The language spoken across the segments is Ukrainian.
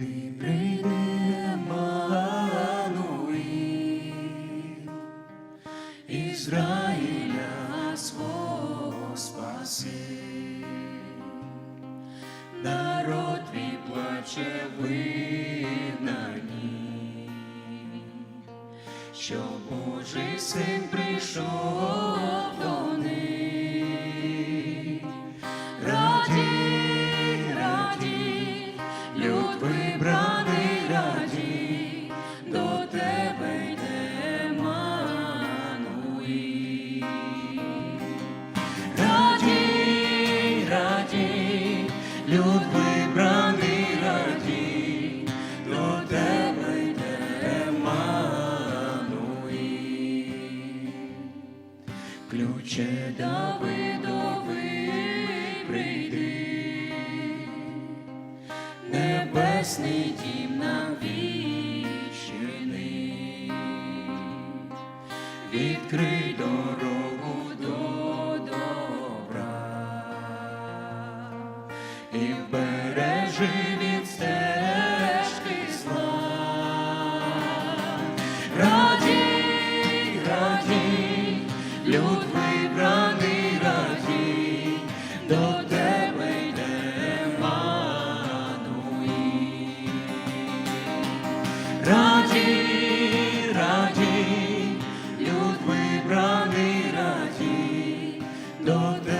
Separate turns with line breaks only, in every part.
Прийди, прийди, Ізраїля свого спаси. Народ плаче в що Божий син прийшов до них. Раді, люд раді, до тебе йде Еммануїл. Ключе Давидовий прийди, небесний дім нам віщини, відкрий дорогу вбережи від стежки зла. Раді, раді, люд вибраний раді, до тебе йде Еммануїл. Раді, раді, люд вибраний раді, до тебе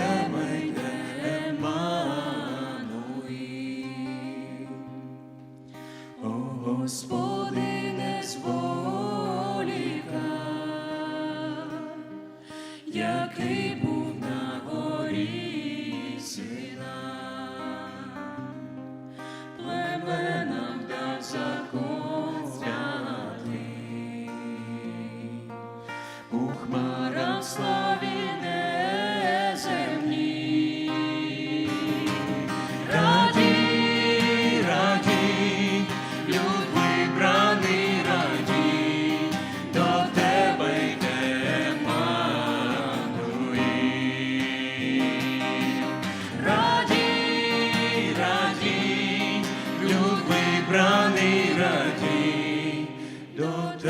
Господи, не зволікай, який був на горі Сина, Donc,